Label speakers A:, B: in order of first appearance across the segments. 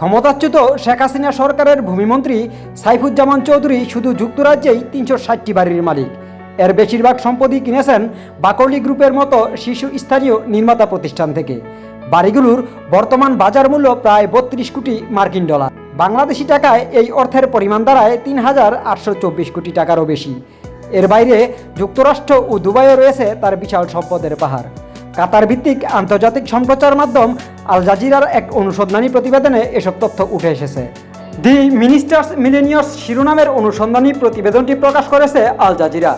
A: ক্ষমতাচ্যুত শেখ হাসিনা সরকারের ভূমিমন্ত্রী সাইফুজ্জামান চৌধুরী শুধু যুক্তরাজ্যেই তিনশো ষাটটি বাড়ির মালিক। এর বেশিরভাগ সম্পত্তি কিনেছেন বাকলি গ্রুপের মতো শিশু স্থানীয় নির্মাতা প্রতিষ্ঠান থেকে। বাড়িগুলোর বর্তমান বাজার মূল্য প্রায় বত্রিশ কোটি মার্কিন ডলার। বাংলাদেশি টাকায় এই অর্থের পরিমাণ দাঁড়ায় তিন হাজার আটশো চব্বিশ কোটি টাকারও বেশি। এর বাইরে যুক্তরাষ্ট্র ও দুবাইও রয়েছে তার বিশাল সম্পদের পাহাড়। কাতার ভিত্তিক আন্তর্জাতিক সম্প্রচার মাধ্যম আল জাজিরার এক অনুসন্ধানী প্রতিবেদনে এসব তথ্য উঠে এসেছে। দি মিনিস্টার্স মিলেনিয়ার্স শিরোনামের অনুসন্ধানী প্রতিবেদনটি প্রকাশ করেছে আল জাজিরা।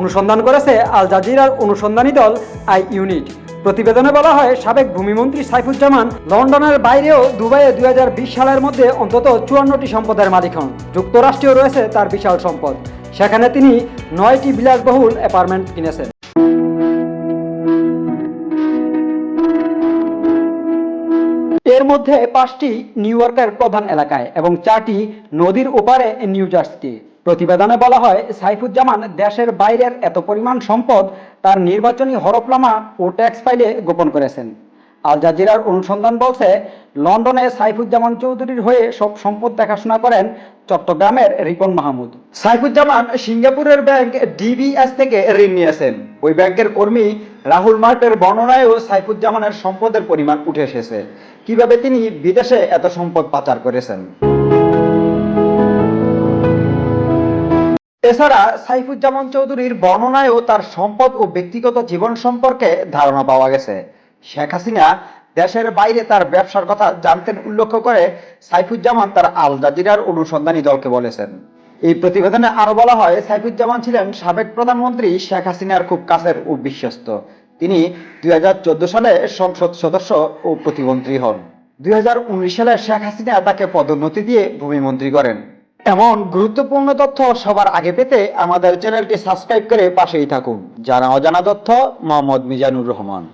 A: অনুসন্ধান করেছে আল জাজিরার অনুসন্ধানী দল আই ইউনিট। প্রতিবেদনে বলা হয়, সাবেক ভূমিমন্ত্রী সাইফুজ্জামান লন্ডনের বাইরেও দুবাইয়ে দুই হাজার বিশ সালের মধ্যে অন্তত চুয়ান্নটি সম্পদের মালিক হন। যুক্তরাষ্ট্রেও রয়েছে তার বিশাল সম্পদ। সেখানে তিনি নয়টি বিলাসবহুল অ্যাপার্টমেন্ট কিনেছেন। মধ্যে পাঁচটি নিউ ইয়র্কের প্রধান এলাকায় এবং চারটি নদীর ওপারে নিউ জার্সিতে। প্রতিবেদনে বলা হয়, সাইফুজ্জামান দেশের বাইরের এত পরিমাণ সম্পদ তার নির্বাচনী হরফনামা ও ট্যাক্স ফাইলে গোপন করেছেন। আল জাজিরার অনুসন্ধান বলছে লন্ডনে সাইফুজ্জামান চৌধুরীর হয়ে সব সম্পদ দেখাশোনা করেন চট্টগ্রামের রিপন মাহমুদ। সাইফুজ্জামান সিঙ্গাপুরের ব্যাংক ডিবিএস থেকে ঋণ নিয়েছেন। ওই ব্যাংকের কর্মী রাহুল মার্টের বর্ণনায়ও সাইফুজ্জামানের সম্পদের পরিমাণ উঠে এসেছে। কীভাবে তিনি বিদেশে এত সম্পদ পাচার করেছেন? এছাড়া সাইফুজ্জামান চৌধুরীর বর্ণনায়ও তার সম্পদ ও ব্যক্তিগত জীবন সম্পর্কে ধারণা পাওয়া গেছে। শেখ হাসিনা দেশের বাইরে তার ব্যবসার কথা জানতেন উল্লেখ করে সাইফুজ্জামান তার আল জাজিরার অনুসন্ধানী দলকে বলেছেন। এই প্রতিবেদনে আরও বলা হয়, সাইফুজ্জামান ছিলেন সাবেক প্রধানমন্ত্রী শেখ হাসিনার খুব কাছের ও বিশ্বস্ত। তিনি দুই হাজার চোদ্দ সালে সংসদ সদস্য ও প্রতিমন্ত্রী হন। দুই হাজার উনিশ সালে শেখ হাসিনা তাকে পদোন্নতি দিয়ে ভূমিমন্ত্রী করেন। এমন গুরুত্বপূর্ণ তথ্য সবার আগে পেতে আমাদের চ্যানেলটি সাবস্ক্রাইব করে পাশেই থাকুন। জানা অজানা তথ্য, মোহাম্মদ মিজানুর রহমান।